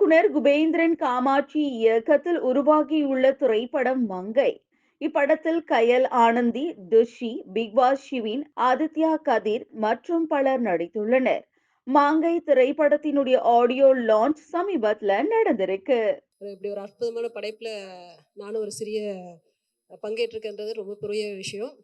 இயக்குனர் குபேந்திரன் காமாட்சி இயக்கத்தில் உருவாகியுள்ள திரைப்படம் மங்கை. இப்படத்தில் கயல் ஆனந்தி துஷி பிக்பாஸ் ஷிவின் ஆதித்யா கதிர் மற்றும் பலர் நடித்துள்ளனர். மாங்கை திரைப்படத்தினுடைய ஆடியோ லான்ச் சமீபத்துல நடந்திருக்கு. இப்படி ஒரு அற்புதமான படைப்பில் நானும் ஒரு சிறிய பங்கேற்றிருக்கின்றது ரொம்ப பெரிய விஷயம்.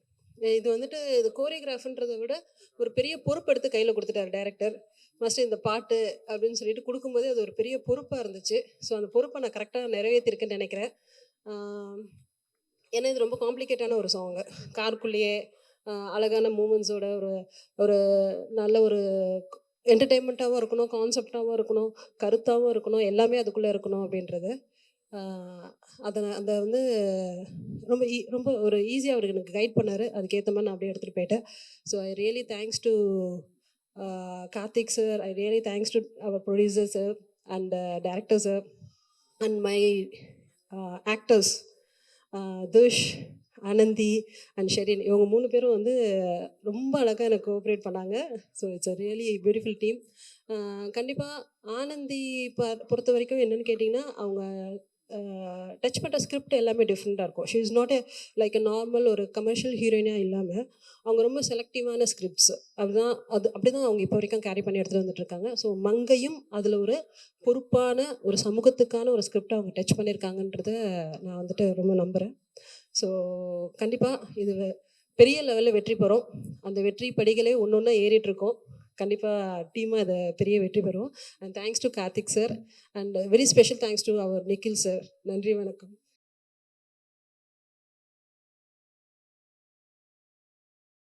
இது வந்துட்டு இது கோரியோகிராஃப்ன்றதை விட ஒரு பெரிய பொறுப்பு எடுத்து கையில் கொடுத்துட்டார் டைரக்டர் ஃபஸ்ட்டு இந்த பாட்டு அப்படின்னு சொல்லிட்டு கொடுக்கும்போது அது ஒரு பெரிய பொறுப்பாக இருந்துச்சு. ஸோ அந்த பொறுப்பை நான் கரெக்டாக நிறைவேற்றிருக்கேன்னு நினைக்கிறேன். ஏன்னா இது ரொம்ப காம்ப்ளிகேட்டான ஒரு சாங்கு காருக்குள்ளேயே அழகான மூமெண்ட்ஸோட ஒரு ஒரு நல்ல ஒரு என்டர்டெயின்மெண்ட்டாகவும் இருக்கணும் கான்செப்டாகவும் இருக்கணும் கருத்தாகவும் இருக்கணும் எல்லாமே அதுக்குள்ளே இருக்கணும் அப்படின்றது. அதை அதை அந்த வந்து ரொம்ப ஈ ரொம்ப ஒரு ஈஸியாக அவர் எனக்கு கைட் பண்ணார். அதுக்கேற்ற மாதிரி நான் அப்படியே எடுத்துகிட்டு போயிட்டேன். So I really thanks to Karthik sir I really thanks to our producer sir and director sir and my actors Thush Anandhi and Sherin இவங்க மூணு பேரும் வந்து ரொம்ப அழகாக எனக்கு கோஆப்ரேட் பண்ணாங்க. So it's a really beautiful team கண்டிப்பாக ஆனந்தி ப பொறுத்த வரைக்கும் என்னென்னு கேட்டிங்கன்னா அவங்க டச் பண்ணுற ஸ்கிரிப்ட் எல்லாமே டிஃப்ரெண்ட்டாக இருக்கும். She is not a like a normal ஒரு கமர்ஷியல் ஹீரோயினாக இல்லாமல் அவங்க ரொம்ப செலக்டிவான ஸ்கிரிப்ட்ஸ் அதுதான் அது அப்படி தான் அவங்க இப்போ வரைக்கும் கேரி பண்ணி எடுத்துகிட்டு வந்துட்டுருக்காங்க ஸோ மங்கையும் அதில் ஒரு பொறுப்பான ஒரு சமூகத்துக்கான ஒரு ஸ்கிரிப்டை அவங்க டச் பண்ணியிருக்காங்கன்றத நான் வந்துட்டு ரொம்ப நம்புகிறேன் ஸோ கண்டிப்பாக இது வெ- பெரிய லெவலில் வெற்றி பெறும். அந்த வெற்றி படிகளே ஒன்று ஒன்றா ஏறிட்டுருக்கோம் கண்டிப்பாக டீமாக இதை பெரிய வெற்றி பெறும் and thanks to Karthik sir and very special thanks to our Nikhil sir நன்றி வணக்கம்.